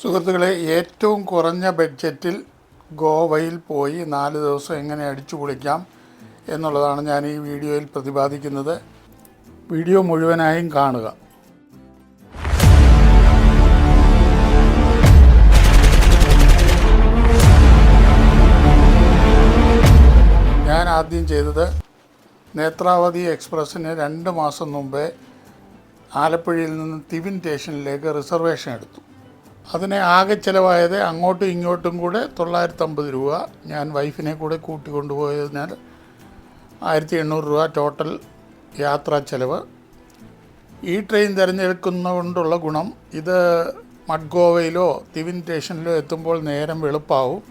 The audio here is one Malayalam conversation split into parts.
സുഹൃത്തുക്കളെ ഏറ്റവും കുറഞ്ഞ ബഡ്ജറ്റിൽ ഗോവയിൽ പോയി നാല് ദിവസം എങ്ങനെ അടിച്ചു പൊളിക്കാം എന്നുള്ളതാണ് ഞാൻ ഈ വീഡിയോയിൽ പ്രതിപാദിക്കുന്നത്. വീഡിയോ മുഴുവനായും കാണുക. ഞാൻ ആദ്യം ചെയ്തത് നേത്രാവതി എക്സ്പ്രസ്സിന് രണ്ട് മാസം മുമ്പേ ആലപ്പുഴയിൽ നിന്ന് തിവിൻ സ്റ്റേഷനിലേക്ക് റിസർവേഷൻ എടുത്തു. അതിന് ആകെ ചിലവായത് അങ്ങോട്ടും ഇങ്ങോട്ടും കൂടെ തൊള്ളായിരത്തമ്പത് രൂപ. ഞാൻ വൈഫിനെ കൂടെ കൂട്ടിക്കൊണ്ടുപോയതിനാൽ ആയിരത്തി എണ്ണൂറ് രൂപ ടോട്ടൽ യാത്രാ ചെലവ്. ഈ ട്രെയിൻ തിരഞ്ഞെടുക്കുന്നതുകൊണ്ടുള്ള ഗുണം ഇത് മഡ്ഗോവയിലോ തിവിൻ സ്റ്റേഷനിലോ എത്തുമ്പോൾ നേരം വെളുപ്പാവും.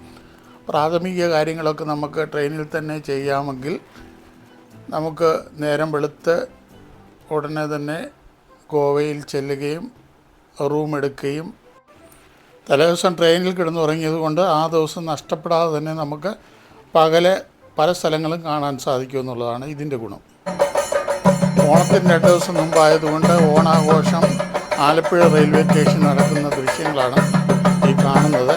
പ്രാഥമിക കാര്യങ്ങളൊക്കെ നമുക്ക് ട്രെയിനിൽ തന്നെ ചെയ്യാമെങ്കിൽ നമുക്ക് നേരം വെളുത്ത് ഉടനെ തന്നെ ഗോവയിൽ ചെല്ലുകയും റൂം എടുക്കുകയും തലേദിവസം ട്രെയിനിൽ കിടന്നുറങ്ങിയത് കൊണ്ട് ആ ദിവസം നഷ്ടപ്പെടാതെ തന്നെ നമുക്ക് പകലെ പല സ്ഥലങ്ങളും കാണാൻ സാധിക്കും എന്നുള്ളതാണ് ഇതിന്റെ ഗുണം. ഓണത്തിന്റെ രണ്ട് ദിവസം മുമ്പായതുകൊണ്ട് ഓണാഘോഷം ആലപ്പുഴ റെയിൽവേ സ്റ്റേഷൻ നടക്കുന്ന ദൃശ്യങ്ങളാണ് ഈ കാണുന്നത്.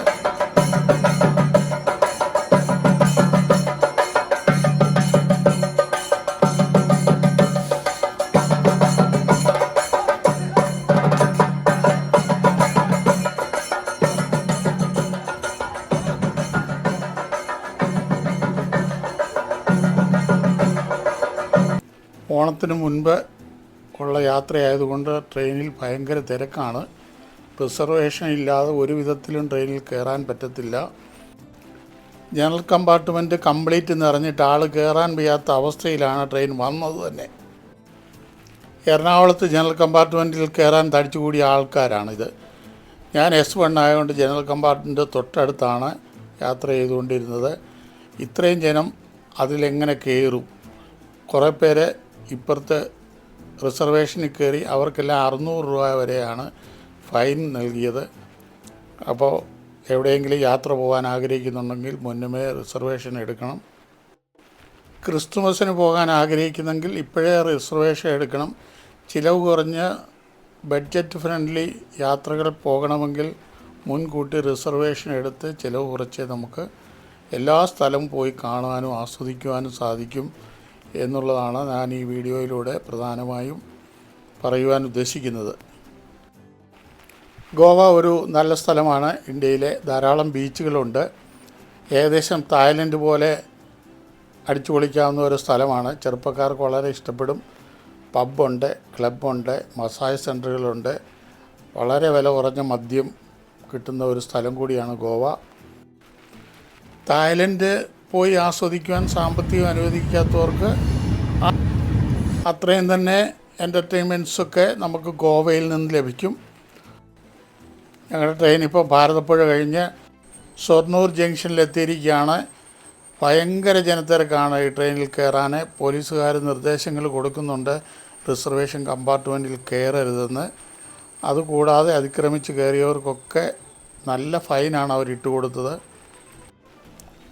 ഓണത്തിന് മുൻപ് ഉള്ള യാത്രയായതുകൊണ്ട് ട്രെയിനിൽ ഭയങ്കര തിരക്കാണ്. റിസർവേഷൻ ഇല്ലാതെ ഒരു വിധത്തിലും ട്രെയിനിൽ കയറാൻ പറ്റത്തില്ല. ജനറൽ കമ്പാർട്ട്മെന്റ് കംപ്ലീറ്റ് നിറഞ്ഞിട്ട് ആൾ കയറാൻ വയ്യാത്ത അവസ്ഥയിലാണ് ട്രെയിൻ വന്നത് തന്നെ. എറണാകുളത്ത് ജനറൽ കമ്പാർട്ട്മെന്റിൽ കയറാൻ തടിച്ചുകൂടിയ ആൾക്കാരാണിത്. ഞാൻ എസ് വൺ ആയതുകൊണ്ട് ജനറൽ കമ്പാർട്ട്മെന്റ് തൊട്ടടുത്താണ് യാത്ര ചെയ്തുകൊണ്ടിരുന്നത്. ഇത്രയും ജനം അതിലെങ്ങനെ കയറും? കുറേ പേര് ഇപ്പുറത്ത് റിസർവേഷനിൽ കയറി അവർക്കെല്ലാം അറുന്നൂറ് രൂപ വരെയാണ് ഫൈൻ നൽകിയത്. അപ്പോൾ എവിടെയെങ്കിലും യാത്ര പോകാൻ ആഗ്രഹിക്കുന്നുണ്ടെങ്കിൽ മുന്നമേ റിസർവേഷൻ എടുക്കണം. ക്രിസ്തുമസിന് പോകാൻ ആഗ്രഹിക്കുന്നെങ്കിൽ ഇപ്പോഴേ റിസർവേഷൻ എടുക്കണം. ചിലവ് കുറഞ്ഞ ബഡ്ജറ്റ് ഫ്രണ്ട്ലി യാത്രകൾ പോകണമെങ്കിൽ മുൻകൂട്ടി റിസർവേഷൻ എടുത്ത് ചിലവ് കുറച്ചേ നമുക്ക് എല്ലാ സ്ഥലവും പോയി കാണുവാനും ആസ്വദിക്കുവാനും സാധിക്കും. എന്നുള്ളതാണ് ഞാൻ ഈ വീഡിയോയിലൂടെ പ്രധാനമായും പറയുവാൻ ഉദ്ദേശിക്കുന്നത്. ഗോവ ഒരു നല്ല സ്ഥലമാണ്. ഇന്ത്യയിലെ ധാരാളം ബീച്ചുകളുണ്ട്. ഏകദേശം തായ്ലൻഡ് പോലെ അടിച്ചു പൊളിക്കാവുന്ന ഒരു സ്ഥലമാണ്. ചെറുപ്പക്കാർക്ക് വളരെ ഇഷ്ടപ്പെടും. പബ്ബുണ്ട് ക്ലബ്ബുണ്ട് മസാജ് സെന്ററുകളുണ്ട് വളരെ വില കുറഞ്ഞ മദ്യം കിട്ടുന്ന ഒരു സ്ഥലം കൂടിയാണ് ഗോവ. തായ്ലൻഡ് പോയി ആസ്വദിക്കുവാൻ സാമ്പത്തികം അനുവദിക്കാത്തവർക്ക് അത്രയും തന്നെ എന്റർടൈൻമെന്റ്സൊക്കെ നമുക്ക് ഗോവയിൽ നിന്ന് ലഭിക്കും. ഞങ്ങളുടെ ട്രെയിൻ ഇപ്പോൾ ഭാരതപ്പുഴ കഴിഞ്ഞ് ഷൊർണൂർ ജംഗ്ഷനിലെത്തിയിരിക്കുകയാണ് ഭയങ്കര ജനത്തിരക്കാണ് ഈ ട്രെയിനിൽ കയറാൻ. പോലീസുകാർ നിർദ്ദേശങ്ങൾ കൊടുക്കുന്നുണ്ട്. റിസർവേഷൻ കമ്പാർട്ട്മെന്റിൽ കയറരുതെന്ന്. അതുകൂടാതെ അതിക്രമിച്ച് കയറിയവർക്കൊക്കെ നല്ല ഫൈനാണ് അവരിട്ട് കൊടുത്തത്.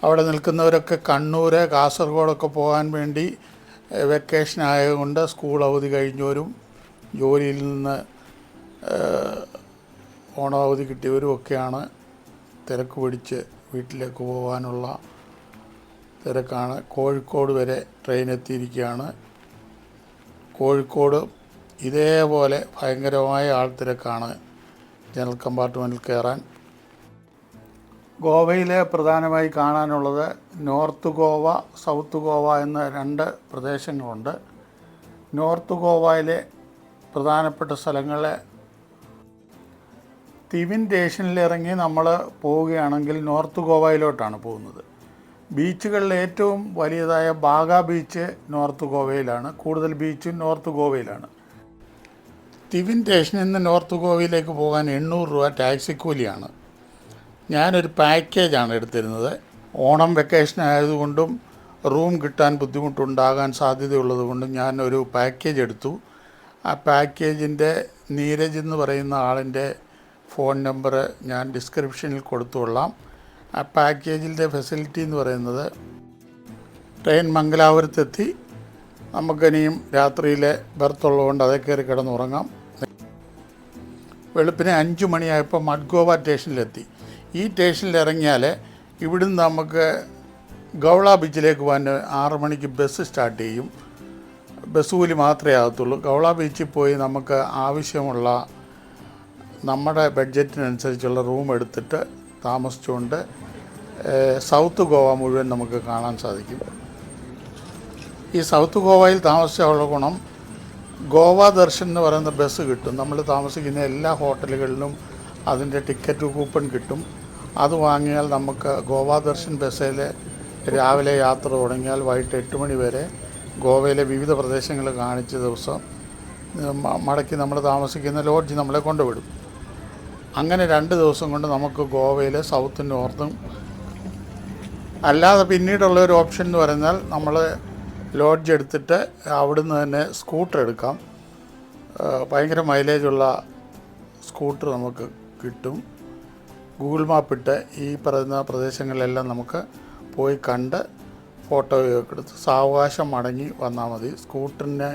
അവിടെ നിൽക്കുന്നവരൊക്കെ കണ്ണൂർ കാസർഗോഡൊക്കെ പോകാൻ വേണ്ടി വെക്കേഷൻ ആയതുകൊണ്ട് സ്കൂൾ അവധി കഴിഞ്ഞവരും ജോലിയിൽ നിന്ന് ഓണാവധി കിട്ടിയവരും ഒക്കെയാണ് തിരക്ക് പിടിച്ച് വീട്ടിലേക്ക് പോകാനുള്ള തിരക്കാണ്. കോഴിക്കോട് വരെ ട്രെയിൻ എത്തിയിരിക്കുകയാണ്. കോഴിക്കോട് ഇതേപോലെ ഭയങ്കരമായ ആൾത്തിരക്കാണ്. ജനറൽ കമ്പാർട്ട്മെന്റിൽ കയറാൻ. ഗോവയിൽ പ്രധാനമായി കാണാനുള്ളത് നോർത്ത് ഗോവ സൗത്ത് ഗോവ എന്ന രണ്ട് പ്രദേശങ്ങളുണ്ട്. നോർത്ത് ഗോവയിലെ പ്രധാനപ്പെട്ട സ്ഥലങ്ങളെ തിവിൻ ഇറങ്ങി നമ്മൾ പോവുകയാണെങ്കിൽ നോർത്ത് ഗോവയിലോട്ടാണ് പോകുന്നത്. ബീച്ചുകളിൽ ഏറ്റവും വലിയതായ ബാഗ ബീച്ച് നോർത്ത് ഗോവയിലാണ്. കൂടുതൽ ബീച്ചും നോർത്ത് ഗോവയിലാണ്. തിവിൻ സ്റ്റേഷനിൽ നിന്ന് നോർത്ത് ഗോവയിലേക്ക് പോകാൻ എണ്ണൂറ് രൂപ ടാക്സി കൂലിയാണ് ഞാനൊരു പാക്കേജാണ് എടുത്തിരുന്നത്. ഓണം വെക്കേഷൻ ആയതുകൊണ്ടും റൂം കിട്ടാൻ ബുദ്ധിമുട്ടുണ്ടാകാൻ സാധ്യതയുള്ളത് കൊണ്ടും ഞാൻ ഒരു പാക്കേജ് എടുത്തു. ആ പാക്കേജിന്റെ നീരജ് എന്ന് പറയുന്ന ആളിന്റെ ഫോൺ നമ്പർ ഞാൻ ഡിസ്ക്രിപ്ഷനിൽ കൊടുത്തുകൊള്ളാം. ആ പാക്കേജിന്റെ ഫെസിലിറ്റി എന്ന് പറയുന്നത് ട്രെയിൻ മംഗലാപുരത്തെത്തി. നമുക്കിനിയും രാത്രിയിലെ ബർത്തുള്ളതുകൊണ്ട് അതേ കയറി കിടന്നുറങ്ങാം. വെളുപ്പിനെ അഞ്ച് മണിയായപ്പോൾ മഡ്ഗോവ സ്റ്റേഷനിലെത്തി. ഈ സ്റ്റേഷനിൽ ഇറങ്ങിയാൽ ഇവിടുന്ന് നമുക്ക് ഗൗള ബീച്ചിലേക്ക് പോകാൻ ആറു മണിക്ക് ബസ് സ്റ്റാർട്ട് ചെയ്യും. ബസ് കൂലി മാത്രമേ ആകത്തുള്ളൂ. ഗൗള ബീച്ചിൽ പോയി നമുക്ക് ആവശ്യമുള്ള നമ്മുടെ ബഡ്ജറ്റിനനുസരിച്ചുള്ള റൂം എടുത്തിട്ട് താമസിച്ചുകൊണ്ട് സൗത്ത് ഗോവ മുഴുവൻ നമുക്ക് കാണാൻ സാധിക്കും. ഈ സൗത്ത് ഗോവയിൽ താമസിച്ചുള്ള ഗുണം ഗോവ ദർശൻ എന്ന് പറയുന്ന ബസ് കിട്ടും. നമ്മൾ താമസിക്കുന്ന എല്ലാ ഹോട്ടലുകളിലും അതിന്റെ ടിക്കറ്റ് കൂപ്പൺ കിട്ടും. അത് വാങ്ങിയാൽ നമുക്ക് ഗോവ ദർശൻ ബസ്സിൽ രാവിലെ യാത്ര തുടങ്ങിയാൽ വൈകിട്ട് എട്ട് മണി വരെ ഗോവയിലെ വിവിധ പ്രദേശങ്ങൾ കാണിച്ച ദിവസം മടക്കി നമ്മൾ താമസിക്കുന്ന ലോഡ്ജ് നമ്മളെ കൊണ്ടുവിടും. അങ്ങനെ രണ്ട് ദിവസം കൊണ്ട് നമുക്ക് ഗോവയിലെ സൗത്തും നോർത്തും അല്ലാതെ പിന്നീടുള്ള ഒരു ഓപ്ഷൻ എന്ന് പറഞ്ഞാൽ നമ്മൾ ലോഡ്ജ് എടുത്തിട്ട് അവിടുന്ന് തന്നെ സ്കൂട്ടർ എടുക്കാം. ഭയങ്കര മൈലേജുള്ള സ്കൂട്ടർ നമുക്ക് കിട്ടും. ഗൂഗിൾ മാപ്പ് ഇട്ട് ഈ പറയുന്ന പ്രദേശങ്ങളിലെല്ലാം നമുക്ക് പോയി കണ്ട് ഫോട്ടോയൊക്കെ എടുത്ത് സാവകാശം മടങ്ങി വന്നാൽ മതി. സ്കൂട്ടറിന്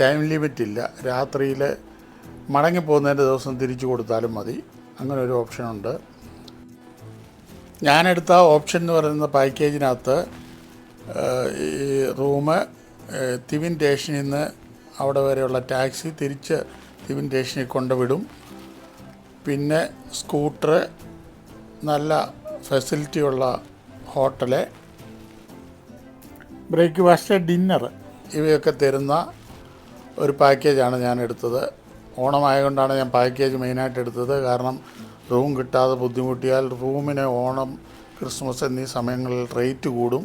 ടൈം ലിമിറ്റ് ഇല്ല. രാത്രിയിൽ മടങ്ങി പോകുന്നതിന്റെ ദിവസം തിരിച്ചു കൊടുത്താലും മതി. അങ്ങനെ ഒരു ഓപ്ഷനുണ്ട് ഞാനെടുത്ത ഓപ്ഷൻ എന്ന് പറയുന്ന പാക്കേജിനകത്ത് ഈ റൂമ് തിവിൻ സ്റ്റേഷനിൽ നിന്ന് അവിടെ വരെയുള്ള ടാക്സി തിരിച്ച് തിവിൻ സ്റ്റേഷനിൽ കൊണ്ടുവിടും. പിന്നെ സ്കൂട്ടർ നല്ല ഫെസിലിറ്റിയുള്ള ഹോട്ടൽ ബ്രേക്ക്ഫാസ്റ്റ് ഡിന്നർ ഇവയൊക്കെ തരുന്ന ഒരു പാക്കേജാണ് ഞാൻ എടുത്തത് ഓണമായതുകൊണ്ടാണ് ഞാൻ പാക്കേജ് മെയിനായിട്ട് എടുത്തത് കാരണം റൂം കിട്ടാതെ ബുദ്ധിമുട്ടിയാൽ റൂമിന് ഓണം ക്രിസ്മസ് എന്നീ സമയങ്ങളിൽ റേറ്റ് കൂടും.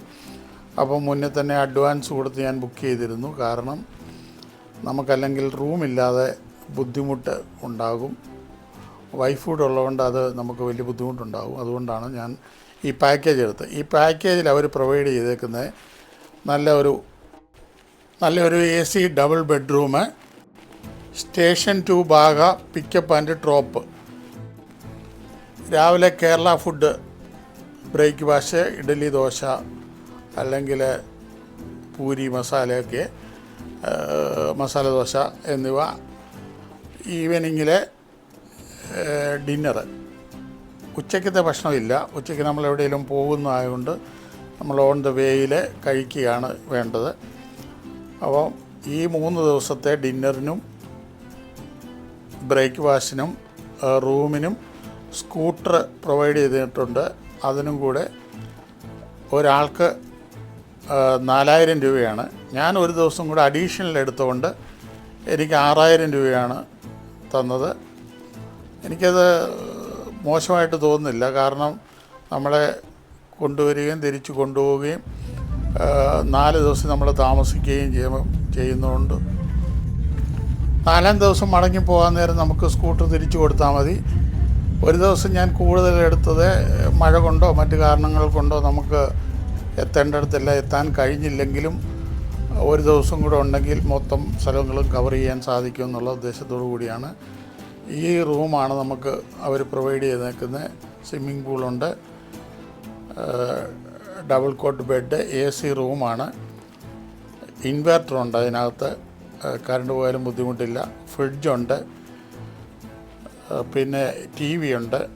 അപ്പോൾ മുന്നേ തന്നെ അഡ്വാൻസ് കൊടുത്ത് ഞാൻ ബുക്ക് ചെയ്തിരുന്നു. കാരണം നമുക്കല്ലെങ്കിൽ റൂമില്ലാതെ ബുദ്ധിമുട്ട് ഉണ്ടാകും. വൈഫ് ഫുഡ് ഉള്ളതുകൊണ്ട് അത് നമുക്ക് വലിയ ബുദ്ധിമുട്ടുണ്ടാകും അതുകൊണ്ടാണ് ഞാൻ ഈ പാക്കേജ് എടുത്ത് ഈ പാക്കേജിൽ അവർ പ്രൊവൈഡ് ചെയ്തേക്കുന്നത് നല്ല ഒരു നല്ലൊരു A C double bedroom station to Baga pickup and drop രാവിലെ കേരള ഫുഡ് ബ്രേക്ക്ഫാസ്റ്റ് ഇഡലി ദോശ അല്ലെങ്കിൽ പൂരി മസാലയൊക്കെ മസാല ദോശ എന്നിവ ഈവനിങ്ങിലെ ഡിന്നറ്. ഉച്ചയ്ക്കത്തെ ഭക്ഷണമില്ല. ഉച്ചയ്ക്ക് നമ്മൾ എവിടെയെങ്കിലും പോകുന്നതായതുകൊണ്ട് നമ്മൾ ഓൺ ദ വേയിൽ കഴിക്കുകയാണ് വേണ്ടത്. അപ്പോൾ ഈ മൂന്ന് ദിവസത്തെ ഡിന്നറിനും ബ്രേക്ക്ഫാസ്റ്റിനും റൂമിനും സ്കൂട്ടർ പ്രൊവൈഡ് ചെയ്തിട്ടുണ്ട്. അതിനും കൂടെ ഒരാൾക്ക് നാലായിരം രൂപയാണ്. ഞാൻ ഒരു ദിവസം കൂടെ അഡീഷണൽ എടുത്തുകൊണ്ട് എനിക്ക് ആറായിരം രൂപയാണ് തന്നത്. എനിക്കത് മോശമായിട്ട് തോന്നുന്നില്ല. കാരണം നമ്മളെ കൊണ്ടുവരികയും തിരിച്ചു കൊണ്ടുപോവുകയും നാല് ദിവസം നമ്മൾ താമസിക്കുകയും ചെയ്യുന്നതുകൊണ്ട് നാലാം ദിവസം മടങ്ങി പോകാൻ നേരം നമുക്ക് സ്കൂട്ടർ തിരിച്ചു കൊടുത്താൽ മതി. ഒരു ദിവസം ഞാൻ കൂടുതൽ എടുത്തത് മഴ കൊണ്ടോ മറ്റു കാരണങ്ങൾ കൊണ്ടോ നമുക്ക് എത്തേണ്ടടത്തെല്ലാം എത്താൻ കഴിഞ്ഞില്ലെങ്കിലും ഒരു ദിവസം കൂടെ ഉണ്ടെങ്കിൽ മൊത്തം സ്ഥലങ്ങളും കവർ ചെയ്യാൻ സാധിക്കും എന്നുള്ള ഉദ്ദേശത്തോടു കൂടിയാണ് ഈ റൂമാണ് നമുക്ക് അവർ പ്രൊവൈഡ് ചെയ്തേക്കുന്നത്. Swimming പൂളുണ്ട്. Double cot bed A C റൂമാണ്. ഇൻവെർട്ടർ ഉണ്ട് അതിനകത്ത്. കറണ്ട് പോയാലും ബുദ്ധിമുട്ടില്ല. ഫ്രിഡ്ജുണ്ട് പിന്നെ ടി വി ഉണ്ട്.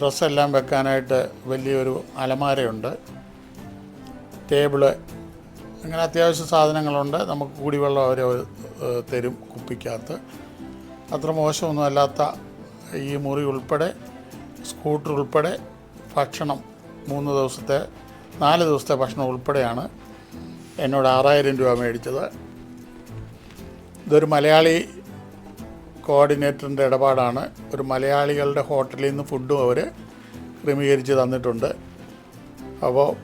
ഡ്രസ്സെല്ലാം വെക്കാനായിട്ട് വലിയൊരു അലമാരയുണ്ട്. ടേബിൾ അങ്ങനെ അത്യാവശ്യ സാധനങ്ങളുണ്ട്. നമുക്ക് കുടിവെള്ളം അവർ തരും കുപ്പിക്കകത്ത്. അത്ര മോശമൊന്നും അല്ലാത്ത ഈ മുറി ഉൾപ്പെടെ സ്കൂട്ടർ ഉൾപ്പെടെ ഭക്ഷണം മൂന്ന് ദിവസത്തെ നാല് ദിവസത്തെ ഭക്ഷണം ഉൾപ്പെടെയാണ് എന്നോട് ആറായിരം രൂപ മേടിച്ചത്. ഇതൊരു മലയാളി കോർഡിനേറ്ററിന്റെ ഇടപാടാണ്. ഒരു മലയാളികളുടെ ഹോട്ടലിൽ നിന്ന് ഫുഡും അവർ ക്രമീകരിച്ച് തന്നിട്ടുണ്ട്. അപ്പോൾ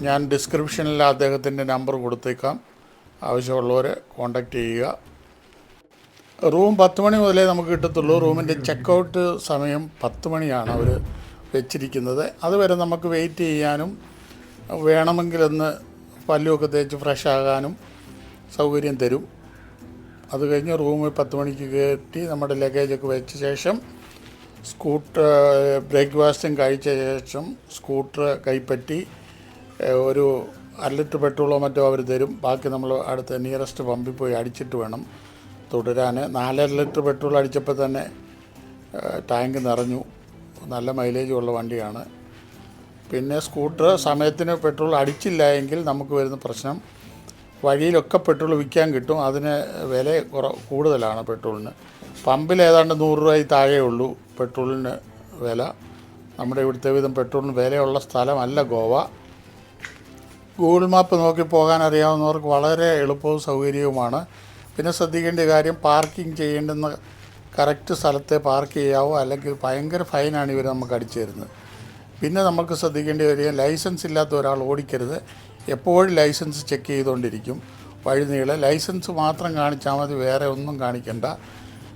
ഞാൻ ഡിസ്ക്രിപ്ഷനിൽ അദ്ദേഹത്തിന്റെ നമ്പർ കൊടുത്തേക്കാം. ആവശ്യമുള്ളവർ കോൺടാക്റ്റ് ചെയ്യുക. റൂം പത്ത് മണി മുതലേ നമുക്ക് കിട്ടത്തുള്ളൂ. റൂമിന്റെ ചെക്കൗട്ട് സമയം പത്ത് മണിയാണ് അവർ വെച്ചിരിക്കുന്നത്. അതുവരെ നമുക്ക് വെയിറ്റ് ചെയ്യാനും വേണമെങ്കിലൊന്ന് പല്ലുമൊക്കെ തേച്ച് ഫ്രഷ് ആകാനും സൗകര്യം തരും. അത് കഴിഞ്ഞ് റൂമിൽ പത്ത് മണിക്ക് കയറ്റി നമ്മുടെ ലഗേജൊക്കെ വെച്ച ശേഷം സ്കൂട്ടർ ബ്രേക്ക്ഫാസ്റ്റും കഴിച്ച ശേഷം സ്കൂട്ടർ കൈപ്പറ്റി ഒരു അര പെട്രോളോ മറ്റോ അവർ തരും. ബാക്കി നമ്മൾ അടുത്ത നിയറസ്റ്റ് പമ്പിൽ പോയി അടിച്ചിട്ട് വേണം. തുടരാൻ നാലര ലിറ്റർ പെട്രോൾ അടിച്ചപ്പോൾ തന്നെ ടാങ്ക് നിറഞ്ഞു. നല്ല മൈലേജ് ഉള്ള വണ്ടിയാണ്. പിന്നെ സ്കൂട്ടർ സമയത്തിന് പെട്രോൾ അടിച്ചില്ല എങ്കിൽ നമുക്ക് വരുന്ന പ്രശ്നം വഴിയിലൊക്കെ പെട്രോൾ വിൽക്കാൻ കിട്ടും. അതിന് വില കുറ കൂടുതലാണ് പെട്രോളിന്. പമ്പിൽ ഏതാണ്ട് നൂറ് രൂപയിൽ താഴെ ഉള്ളൂ പെട്രോളിന് വില. നമ്മുടെ ഇവിടുത്തെ വിധം പെട്രോളിന് വിലയുള്ള സ്ഥലമല്ല ഗോവ. ഗൂഗിൾ മാപ്പ് നോക്കി പോകാൻ അറിയാവുന്നവർക്ക് വളരെ എളുപ്പവും സൗകര്യവുമാണ്. പിന്നെ ശ്രദ്ധിക്കേണ്ട കാര്യം പാർക്കിംഗ് ചെയ്യേണ്ടുന്ന കറക്റ്റ് സ്ഥലത്തെ പാർക്ക് ചെയ്യാവോ? അല്ലെങ്കിൽ ഭയങ്കര ഫൈനാണ് ഇവർ നമുക്ക് അടിച്ചു തരുന്നത്. പിന്നെ നമുക്ക് ശ്രദ്ധിക്കേണ്ടി വരിക ലൈസൻസ് ഇല്ലാത്ത ഒരാൾ ഓടിക്കരുത്. എപ്പോഴും ലൈസൻസ് ചെക്ക് ചെയ്തുകൊണ്ടിരിക്കും. വഴിനീളെ ലൈസൻസ് മാത്രം കാണിച്ചാൽ മതി വേറെ ഒന്നും കാണിക്കണ്ട.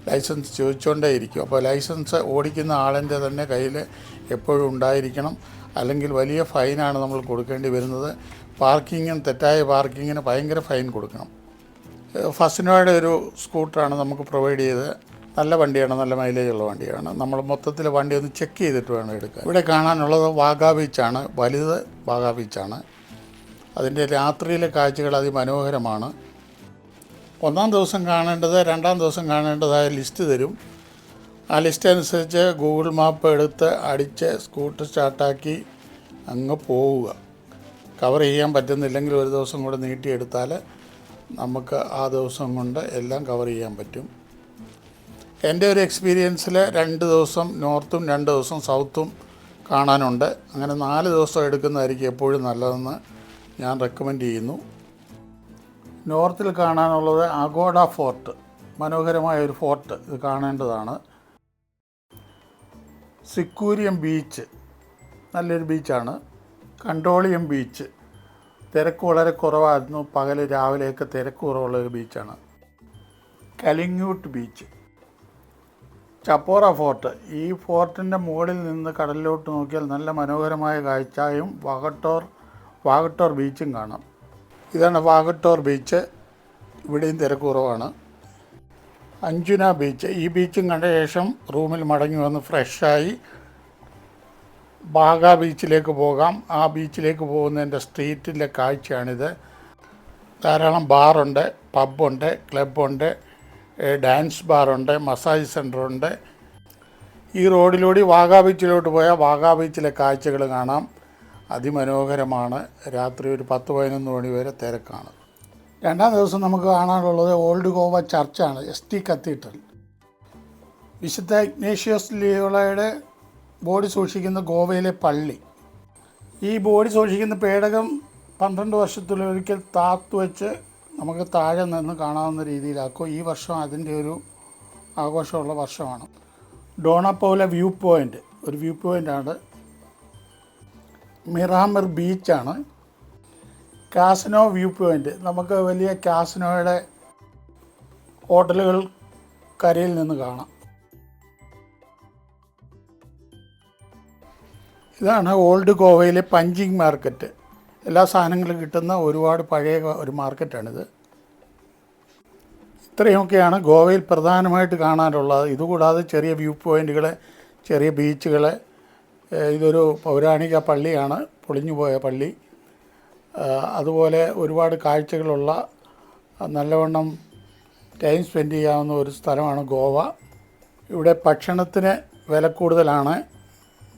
ലൈസൻസ് ചോദിച്ചുകൊണ്ടേ ഇരിക്കും. അപ്പോൾ ലൈസൻസ് ഓടിക്കുന്ന ആളിന്റെ തന്നെ കയ്യിൽ എപ്പോഴും ഉണ്ടായിരിക്കണം. അല്ലെങ്കിൽ വലിയ ഫൈനാണ് നമ്മൾ കൊടുക്കേണ്ടി വരുന്നത്. പാർക്കിങ്ങിന് തെറ്റായ പാർക്കിങ്ങിന് ഭയങ്കര ഫൈൻ കൊടുക്കണം. ഫസ്റ്റിനോയുടെ ഒരു സ്കൂട്ടറാണ് നമുക്ക് പ്രൊവൈഡ് ചെയ്ത് നല്ല വണ്ടിയാണ് നല്ല മൈലേജ് ഉള്ള വണ്ടിയാണ്. നമ്മൾ മൊത്തത്തിൽ വണ്ടി ഒന്ന് ചെക്ക് ചെയ്തിട്ട് വേണം എടുക്കാൻ. ഇവിടെ കാണാനുള്ളത് വാഗാ ബീച്ചാണ്. വലുത് വാഗാ ബീച്ചാണ്. അതിന്റെ രാത്രിയിലെ കാഴ്ചകൾ അതിമനോഹരമാണ്. ഒന്നാം ദിവസം കാണേണ്ടത് രണ്ടാം ദിവസം കാണേണ്ടതായ ലിസ്റ്റ് തരും. ആ ലിസ്റ്റ് അനുസരിച്ച് ഗൂഗിൾ മാപ്പ് എടുത്ത് അടിച്ച് സ്കൂട്ടർ സ്റ്റാർട്ടാക്കി അങ്ങ് പോവുക. കവർ ചെയ്യാൻ പറ്റുന്നില്ലെങ്കിൽ ഒരു ദിവസം കൂടെ നീട്ടിയെടുത്താൽ നമുക്ക് ആ ദിവസം കൊണ്ട് എല്ലാം കവർ ചെയ്യാൻ പറ്റും. എന്റെ ഒരു എക്സ്പീരിയൻസിൽ രണ്ട് ദിവസം നോർത്തും രണ്ട് ദിവസം സൗത്തും കാണാനുണ്ട്. അങ്ങനെ നാല് ദിവസം എടുക്കുന്നതായിരിക്കും എപ്പോഴും നല്ലതെന്ന് ഞാൻ റെക്കമെൻഡ് ചെയ്യുന്നു. നോർത്തിൽ കാണാനുള്ളത് അഗോഡ ഫോർട്ട് മനോഹരമായ ഒരു ഫോർട്ട് ഇത് കാണേണ്ടതാണ്. സിക്കൂരിയം ബീച്ച് നല്ലൊരു ബീച്ചാണ് കണ്ടോളിയം ബീച്ച് തിരക്ക് വളരെ കുറവായിരുന്നു. പകൽ രാവിലെയൊക്കെ തിരക്ക് കുറവുള്ള ഒരു ബീച്ചാണ് കലിങ്യൂട്ട് ബീച്ച് ചപ്പോറ ഫോർട്ട് ഈ ഫോർട്ടിന്റെ മുകളിൽ നിന്ന് കടലിലോട്ട് നോക്കിയാൽ നല്ല മനോഹരമായ കാഴ്ചയും വാഗട്ടോർ വാഗട്ടോർ ബീച്ചും കാണാം. ഇതാണ് വാഗട്ടോർ ബീച്ച് ഇവിടെയും തിരക്ക് കുറവാണ്. അഞ്ജുന ബീച്ച് ഈ ബീച്ചും കണ്ട ശേഷം റൂമിൽ മടങ്ങി വന്ന് ഫ്രഷായി ബാഗ ബീച്ചിലേക്ക് പോകാം. ആ ബീച്ചിലേക്ക് പോകുന്നതിന്റെ സ്ട്രീറ്റിലെ കാഴ്ചയാണിത്. ധാരാളം ബാറുണ്ട് പബ്ബുണ്ട് ക്ലബ്ബുണ്ട് ഏഹ് ഡാൻസ് ബാറുണ്ട് മസാജ് സെന്ററുണ്ട്. ഈ റോഡിലൂടെ വാഗാ ബീച്ചിലോട്ട് പോയാൽ വാഗാ ബീച്ചിലെ കാഴ്ചകൾ കാണാം. അതിമനോഹരമാണ്. രാത്രി ഒരു പത്ത് പതിനൊന്ന് മണി വരെ തിരക്കാണ്. രണ്ടാം ദിവസം നമുക്ക് കാണാനുള്ളത് ഓൾഡ് ഗോവ ചർച്ചാണ് എസ് ടി കത്തീഡ്രൽ. വിശുദ്ധ ഇഗ്നേഷ്യസ് ലിയോളയുടെ ബോഡി സൂക്ഷിക്കുന്ന ഗോവയിലെ പള്ളി. ഈ ബോഡി സൂക്ഷിക്കുന്ന പേടകം പന്ത്രണ്ട് വർഷത്തിലൊരിക്കൽ താത്തു വെച്ച് നമുക്ക് താഴെ നിന്ന് കാണാവുന്ന രീതിയിലാക്കും. ഈ വർഷം അതിന്റെ ഒരു ആഘോഷമുള്ള വർഷമാണ്. Dona Paula view point. ഒരു വ്യൂ പോയിന്റാണ്. മിറാമർ ബീച്ചാണ്. Casino view point. നമുക്ക് വലിയ കാസിനോയുടെ ഹോട്ടലുകൾ കരയിൽ നിന്ന് കാണാം. ഇതാണ് ഓൾഡ് ഗോവയിലെ പഞ്ചിങ് മാർക്കറ്റ്. എല്ലാ സാധനങ്ങളും കിട്ടുന്ന ഒരുപാട് പഴയ ഒരു മാർക്കറ്റാണിത്. ഇത്രയൊക്കെയാണ് ഗോവയിൽ പ്രധാനമായിട്ട് കാണാനുള്ളത്. ഇതുകൂടാതെ ചെറിയ വ്യൂ പോയിന്റുകൾ ചെറിയ ബീച്ചുകൾ ഇതൊരു പൗരാണിക പള്ളിയാണ് പൊളിഞ്ഞു പോയ പള്ളി. അതുപോലെ ഒരുപാട് കാഴ്ചകളുള്ള നല്ലവണ്ണം ടൈം സ്പെൻഡ് ചെയ്യാവുന്ന ഒരു സ്ഥലമാണ് ഗോവ. ഇവിടെ ഭക്ഷണത്തിന് വില കൂടുതലാണ്.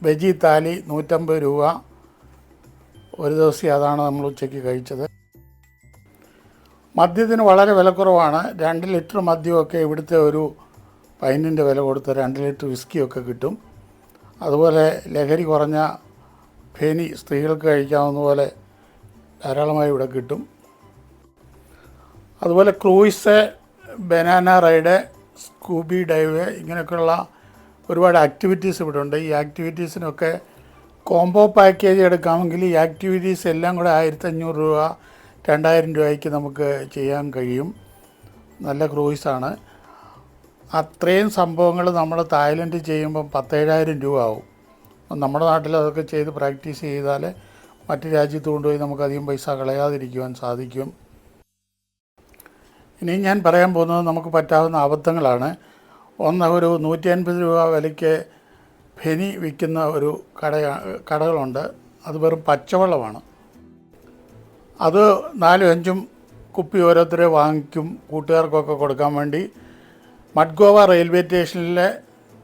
വെജി താലി നൂറ്റമ്പത് രൂപ. ഒരു ദിവസം അതാണ് നമ്മൾ ഉച്ചയ്ക്ക് കഴിച്ചത്. മദ്യത്തിന് വളരെ വിലക്കുറവാണ് രണ്ട് ലിറ്റർ മദ്യമൊക്കെ ഇവിടുത്തെ ഒരു പൈനിന്റെ വില കൊടുത്ത് രണ്ട് ലിറ്റർ വിസ്കിയൊക്കെ കിട്ടും. അതുപോലെ ലഹരി കുറഞ്ഞ ഫേനി സ്ത്രീകൾക്ക് കഴിക്കാവുന്ന പോലെ ധാരാളമായി ഇവിടെ കിട്ടും. അതുപോലെ cruise banana ride scuba dive ഇങ്ങനെയൊക്കെയുള്ള ഒരുപാട് ആക്ടിവിറ്റീസ് ഇവിടെ ഉണ്ട് ഈ ആക്ടിവിറ്റീസിനൊക്കെ കോംബോ പാക്കേജ് എടുക്കാമെങ്കിൽ ഈ ആക്ടിവിറ്റീസ് എല്ലാം കൂടെ ആയിരത്തഞ്ഞൂറ് രൂപ രണ്ടായിരം രൂപയ്ക്ക് നമുക്ക് ചെയ്യാൻ കഴിയും. നല്ല ക്രൂയിസാണ് അത്രയും സംഭവങ്ങൾ നമ്മൾ തായ്ലൻഡിൽ ചെയ്യുമ്പം പത്തേഴായിരം രൂപ ആവും. നമ്മുടെ നാട്ടിൽ അതൊക്കെ ചെയ്ത് പ്രാക്ടീസ് ചെയ്താൽ മറ്റ് രാജ്യത്ത് കൊണ്ടുപോയി നമുക്ക് അധികം പൈസ കളയാതിരിക്കുവാൻ സാധിക്കും. ഇനി ഞാൻ പറയാൻ പോകുന്നത് നമുക്ക് പറ്റാവുന്ന അബദ്ധങ്ങളാണ്. ഒന്ന് ഒരു നൂറ്റി അൻപത് രൂപ വിലയ്ക്ക് ഫെനി വിൽക്കുന്ന ഒരു കട കടകളുണ്ട്. അത് വെറും പച്ചവെള്ളമാണ്. അത് നാലും അഞ്ചും കുപ്പി ഓരോരുത്തരെ വാങ്ങിക്കും കൂട്ടുകാർക്കൊക്കെ കൊടുക്കാൻ വേണ്ടി. മഡ്ഗോവ റെയിൽവേ സ്റ്റേഷനിലെ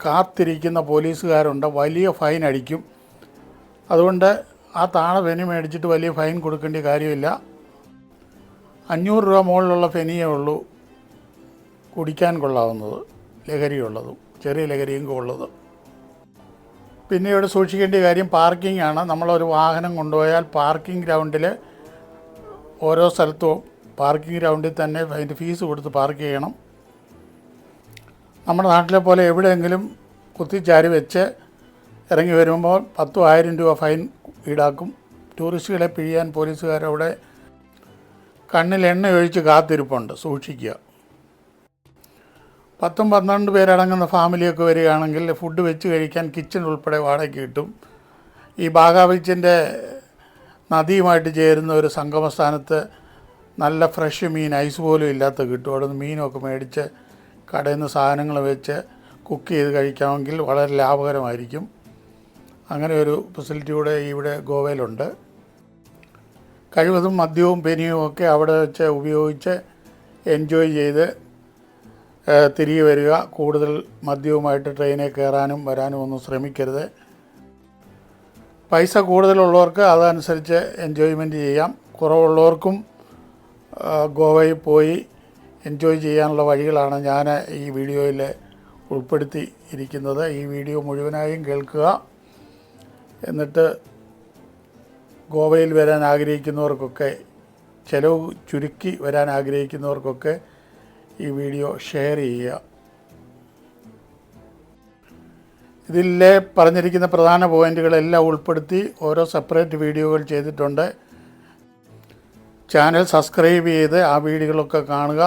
കാത്തിരിക്കുന്ന പോലീസുകാരുണ്ട്. വലിയ ഫൈൻ അടിക്കും. അതുകൊണ്ട് ആ താഴെ ഫെനി മേടിച്ചിട്ട് വലിയ ഫൈൻ കൊടുക്കേണ്ട കാര്യമില്ല. അഞ്ഞൂറ് രൂപ മുകളിലുള്ള ഫെനിയേ ഉള്ളൂ കുടിക്കാൻ കൊള്ളാവുന്നത്. ലഹരിയുള്ളതും ചെറിയ ലഹരിയും ഉള്ളത് പിന്നെ ഇവിടെ സൂക്ഷിക്കേണ്ട കാര്യം പാർക്കിംഗ് ആണ് നമ്മളൊരു വാഹനം കൊണ്ടുപോയാൽ പാർക്കിംഗ് ഗ്രൗണ്ടിൽ ഓരോ സ്ഥലത്തും പാർക്കിംഗ് ഗ്രൗണ്ടിൽ തന്നെ അതിന്റെ ഫീസ് കൊടുത്ത് പാർക്ക് ചെയ്യണം. നമ്മുടെ നാട്ടിലെ പോലെ എവിടെയെങ്കിലും കുത്തിച്ചാരി വെച്ച് ഇറങ്ങി വരുമ്പോൾ പത്തും ആയിരം രൂപ ഫൈൻ ഈടാക്കും. ടൂറിസ്റ്റുകളെ പിഴിയാൻ പോലീസുകാരവിടെ കണ്ണിൽ എണ്ണ ഒഴിച്ച് കാത്തിരിപ്പുണ്ട് സൂക്ഷിക്കുക. പത്തും പന്ത്രണ്ട് പേരടങ്ങുന്ന ഫാമിലിയൊക്കെ വരികയാണെങ്കിൽ ഫുഡ് വെച്ച് കഴിക്കാൻ കിച്ചൺ ഉൾപ്പെടെ വാടകയ്ക്ക് കിട്ടും. ഈ ബാഗാബീച്ചിന്റെ നദിയുമായിട്ട് ചേരുന്ന ഒരു സംഗമസ്ഥാനത്ത് നല്ല ഫ്രഷ് മീൻ ഐസ് പോലും ഇല്ലാത്ത കിട്ടും. അവിടെ നിന്ന് മീനൊക്കെ മേടിച്ച് കടയിൽ നിന്ന് സാധനങ്ങൾ വെച്ച് കുക്ക് ചെയ്ത് കഴിക്കാമെങ്കിൽ വളരെ ലാഭകരമായിരിക്കും. അങ്ങനെ ഒരു ഫെസിലിറ്റി കൂടെ ഇവിടെ ഗോവയിലുണ്ട്. കഴിവതും മദ്യവും പെനിയും ഒക്കെ അവിടെ വെച്ച് ഉപയോഗിച്ച് എൻജോയ് ചെയ്ത് തിരികെ വരിക. കൂടുതൽ മദ്യവുമായിട്ട് ട്രെയിനിൽ കയറാനും വരാനും ഒന്നും ശ്രമിക്കരുത്. പൈസ കൂടുതലുള്ളവർക്ക് അതനുസരിച്ച് എൻജോയ്മെന്റ് ചെയ്യാം. കുറവുള്ളവർക്കും ഗോവയിൽ പോയി എൻജോയ് ചെയ്യാനുള്ള വഴികളാണ് ഞാൻ ഈ വീഡിയോയിൽ ഉൾപ്പെടുത്തി ഇരിക്കുന്നത്. ഈ വീഡിയോ മുഴുവനായും കേൾക്കുക. എന്നിട്ട് ഗോവയിൽ വരാൻ ആഗ്രഹിക്കുന്നവർക്കൊക്കെ ചിലവ് ചുരുക്കി വരാൻ ആഗ്രഹിക്കുന്നവർക്കൊക്കെ ഈ വീഡിയോ ഷെയർ ചെയ്യുക. ഇതിലെ പറഞ്ഞിരിക്കുന്ന പ്രധാന പോയിന്റുകളെല്ലാം ഉൾപ്പെടുത്തി ഓരോ സെപ്പറേറ്റ് വീഡിയോകൾ ചെയ്തിട്ടുണ്ട്. ചാനൽ സബ്സ്ക്രൈബ് ചെയ്ത് ആ വീഡിയോകളൊക്കെ കാണുക.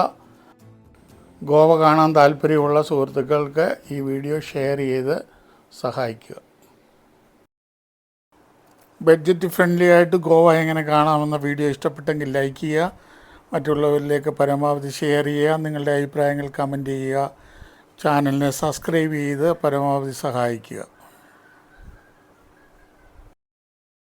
ഗോവ കാണാൻ താല്പര്യമുള്ള സുഹൃത്തുക്കൾക്ക് ഈ വീഡിയോ ഷെയർ ചെയ്ത് സഹായിക്കുക. ബഡ്ജറ്റ് ഫ്രണ്ട്ലി ആയിട്ട് ഗോവ എങ്ങനെ കാണാമെന്ന വീഡിയോ ഇഷ്ടപ്പെട്ടെങ്കിൽ ലൈക്ക് ചെയ്യുക. മറ്റുള്ളവരിലേക്ക് പരമാവധി ഷെയർ ചെയ്യുക നിങ്ങളുടെ അഭിപ്രായങ്ങൾ കമന്റ് ചെയ്യുക ചാനലിനെ സബ്സ്ക്രൈബ് ചെയ്ത് പരമാവധി സഹായിക്കുക.